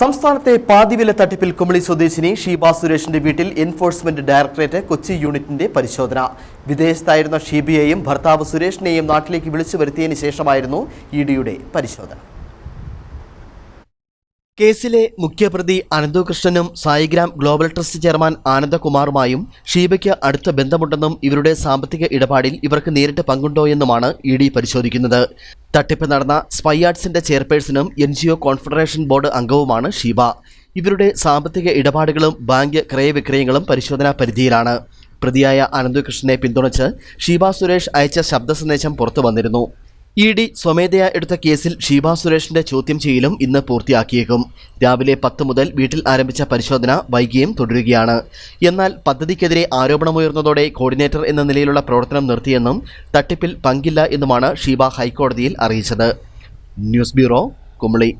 സംസ്ഥാനത്തെ പാതിവില തട്ടിപ്പിൽ കുമളി സ്വദേശിനി ഷീബ സുരേഷിന്റെ വീട്ടിൽ എൻഫോഴ്സ്മെന്റ് ഡയറക്ടറേറ്റ് കൊച്ചി യൂണിറ്റിന്റെ പരിശോധന. വിദേശത്തായിരുന്ന ഷീബിയെയും ഭർത്താവ് സുരേഷിനെയും നാട്ടിലേക്ക് വിളിച്ചു വരുത്തിയതിനു ശേഷമായിരുന്നു ഇഡിയുടെ പരിശോധന. കേസിലെ മുഖ്യപ്രതി അനന്തകൃഷ്ണനും സായിഗ്രാം ഗ്ലോബൽ ട്രസ്റ്റ് ചെയർമാൻ ആനന്ദകുമാറുമായും ഷീബയ്ക്ക് അടുത്ത ബന്ധമുണ്ടെന്നും ഇവരുടെ സാമ്പത്തിക ഇടപാടിൽ ഇവർക്ക് നേരിട്ട് പങ്കുണ്ടോയെന്നുമാണ് ഇ ഡി പരിശോധിക്കുന്നത്. തട്ടിപ്പ് നടന്ന സ്പൈ ആർട്സിന്റെ ചെയർപേഴ്സണും N G O confederation board അംഗവുമാണ് Sheeba. ഇവരുടെ സാമ്പത്തിക ഇടപാടുകളും ബാങ്ക് ക്രയവിക്രയങ്ങളും പരിശോധനാ പരിധിയിലാണ്. പ്രതിയായ അനന്തകൃഷ്ണനെ പിന്തുണച്ച് ഷീബ സുരേഷ് അയച്ച ശബ്ദ സന്ദേശം പുറത്തു വന്നിരുന്നു ഇ ഡി സ്വമേധയാ എടുത്ത കേസിൽ ഷീബ സുരേഷിന്റെ ചോദ്യം ചെയ്യലും ഇന്ന് പൂർത്തിയാക്കിയേക്കും. രാവിലെ പത്ത് മുതൽ വീട്ടിൽ ആരംഭിച്ച പരിശോധന വൈകിയും തുടരുകയാണ്. എന്നാൽ പദ്ധതിക്കെതിരെ ആരോപണമുയർന്നതോടെ കോർഡിനേറ്റർ എന്ന നിലയിലുള്ള പ്രവർത്തനം നിർത്തിയെന്നും തട്ടിപ്പിൽ പങ്കില്ല എന്നുമാണ് ഷീബ ഹൈക്കോടതിയിൽ അറിയിച്ചത്. News bureau Kumily.